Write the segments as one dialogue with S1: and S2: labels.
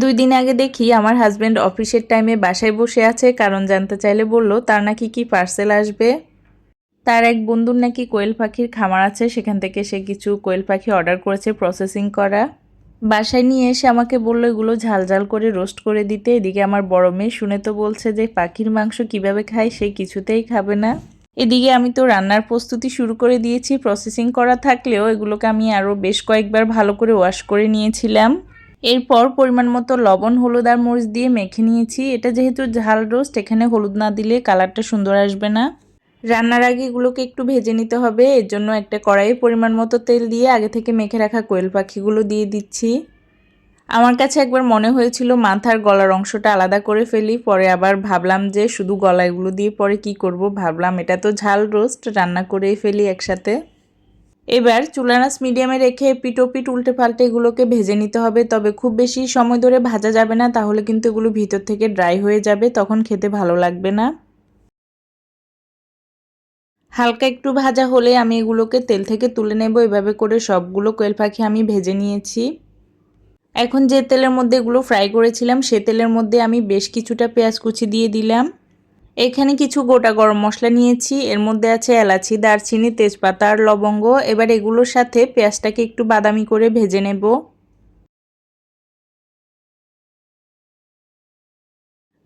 S1: দুই দিন আগে দেখি আমার হাজব্যান্ড অফিসের টাইমে বাসায় বসে আছে, কারণ জানতে চাইলে বলল, তার নাকি কি পার্সেল আসবে? তার এক বন্ধুর নাকি কোয়েল পাখির খামার আছে, সেখান থেকে সে কিছু কোয়েল পাখি অর্ডার করেছে প্রসেসিং করা। বাসায় নিয়ে এসে আমাকে বলল, এগুলো ঝাল ঝাল করে রোস্ট করে দিতে। এদিকে আমার বড় মেয়ে শুনে তো বলছে যে, পাখির মাংস কীভাবে খায়, সে কিছুতেই খাবে না। এদিকে আমি তো রান্নার প্রস্তুতি শুরু করে দিয়েছি প্রসেসিং করা থাকলেও এগুলোকে আমি আরও বেশ কয়েকবার ভালো করে ওয়াশ করে নিয়েছিলাম। এরপর পরিমাণ মতো লবণ, হলুদ আর মরিচ দিয়ে মেখে নিয়েছি। এটা যেহেতু ঝাল রোস্ট, এখানে হলুদ না দিলে কালারটা সুন্দর আসবে না। রান্নার আগে এগুলোকে একটু ভেজে নিতে হবে। এর জন্য একটা কড়াইয়ে পরিমাণ মতো তেল দিয়ে আগে থেকে মেখে রাখা কোয়েল পাখিগুলো দিয়ে দিচ্ছি। আমার কাছে একবার মনে হয়েছিল মাথার গলার অংশটা আলাদা করে ফেলি, পরে আবার ভাবলাম যে শুধু গলা এগুলো দিয়ে পরে কি করব ভাবলাম। এটা তো ঝাল রোস্ট, রান্না করেই ফেলি একসাথে। এবার চুলানাস মিডিয়ামে রেখে পিটোপিট উল্টে পাল্টে এগুলোকে ভেজে নিতে হবে। তবে খুব বেশি সময় ধরে ভাজা যাবে না, তাহলে কিন্তু এগুলো ভিতর থেকে ড্রাই হয়ে যাবে, তখন খেতে ভালো লাগবে না। হালকা একটু ভাজা হলে আমি এগুলোকে তেল থেকে তুলে নেব, এভাবে করে সবগুলো কোয়েল পাখি আমি ভেজে নিয়েছি। এখন যে তেলের মধ্যে এগুলো ফ্রাই করেছিলাম, সে তেলের মধ্যে আমি বেশ কিছুটা পেঁয়াজ কুচি দিয়ে দিলাম। এখানে কিছু গোটা গরম মশলা নিয়েছি। এর মধ্যে আছে এলাচি, দারচিনি, তেজপাতা আর লবঙ্গ। এবার এগুলোর সাথে পেঁয়াজটাকে একটু বাদামি করে ভেজে নেব।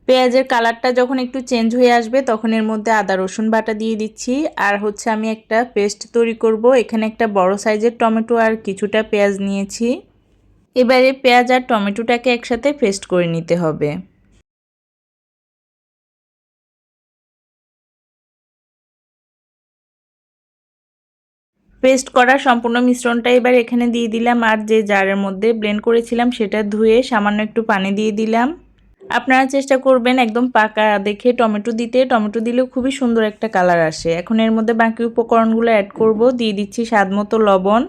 S1: পেঁয়াজের কালারটা যখন একটু চেঞ্জ হয়ে আসবে, তখন এর মধ্যে আদা, রসুন বাটা দিয়ে দিচ্ছি। আর হচ্ছে আমি একটা পেস্ট তৈরি করব। এখানে একটা বড় সাইজের টমেটো আর কিছুটা পেঁয়াজ নিয়েছি। এবারে পেঁয়াজ আর টমেটোটাকে একসাথে পেস্ট করে নিতে হবে। পেস্ট করা সম্পূর্ণ মিশ্রণটা এবার এখানে দিয়ে দিলাম আর যে জারের মধ্যে ব্লেন্ড করেছিলাম সেটা ধুয়ে সামান্য একটু পানি দিয়ে দিলাম। আপনারা চেষ্টা করবেন একদম পাকা দেখে টমেটো দিতে। টমেটো দিলেও খুবই সুন্দর একটা কালার আসে। এখন এর মধ্যে বাকি উপকরণগুলো অ্যাড করব। দিয়ে দিচ্ছি স্বাদ মতো লবণ।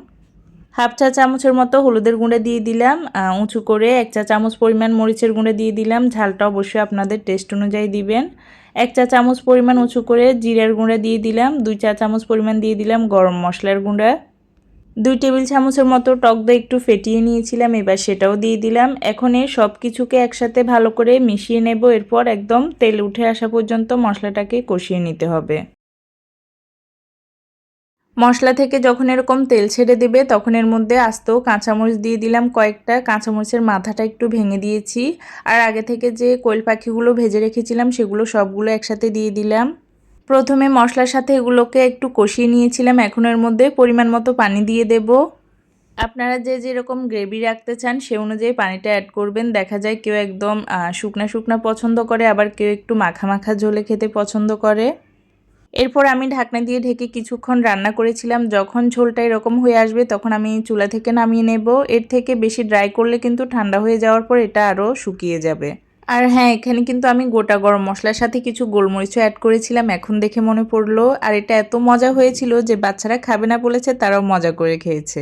S1: হাফ চা চামচের মতো হলুদের গুঁড়ে দিয়ে দিলাম উঁচু করে এক চা চামচ পরিমাণ মরিচের গুঁড়ে দিয়ে দিলাম, ঝালটা অবশ্যই আপনাদের টেস্ট অনুযায়ী দিবেন। এক চা চামচ পরিমাণ উঁচু করে জিরার গুঁড়া দিয়ে দিলাম, দুই চা চামচ পরিমাণ দিয়ে দিলাম গরম মশলার গুঁড়া। দুই টেবিল চামচের মতো টক দই একটু ফেটিয়ে নিয়েছিলাম, এবার সেটাও দিয়ে দিলাম। এখন এই সব কিছুকে একসাথে ভালো করে মিশিয়ে নেব, এরপর একদম তেল উঠে আসা পর্যন্ত মশলাটাকে কষিয়ে নিতে হবে। মশলা থেকে যখন এরকম তেল ছেড়ে দেবে, তখন এর মধ্যে আস্ত কাঁচামরিচ দিয়ে দিলাম কয়েকটা। কাঁচামরিচের মাথাটা একটু ভেঙে দিয়েছি। আর আগে থেকে যে কোয়েল পাখিগুলো ভেজে রেখেছিলাম, সেগুলো সবগুলো একসাথে দিয়ে দিলাম। প্রথমে মশলার সাথে এগুলোকে একটু কষিয়ে নিয়েছিলাম। এখন এর মধ্যে পরিমাণ মতো পানি দিয়ে দেব। আপনারা যে যেরকম গ্রেভি রাখতে চান, সে অনুযায়ী পানিটা অ্যাড করবেন। দেখা যায় কেউ একদম শুকনা শুকনা পছন্দ করে, আবার কেউ একটু মাখা মাখা ঝোলে খেতে পছন্দ করে। এরপর আমি ঢাকনা দিয়ে ঢেকে কিছুক্ষণ রান্না করেছিলাম। যখন ঝোলটা এরকম হয়ে আসবে, তখন আমি চুলা থেকে নামিয়ে নেব। এর থেকে বেশি ড্রাই করলে কিন্তু ঠান্ডা হয়ে যাওয়ার পর এটা আরও শুকিয়ে যাবে। আর হ্যাঁ এখানে কিন্তু আমি গোটা গরম মশলার সাথে কিছু গোলমরিচও অ্যাড করেছিলাম, এখন দেখে মনে পড়ল। আর এটা এত মজা হয়েছিল যে বাচ্চারা খাবে না বলেছে, তারাও মজা করে খেয়েছে।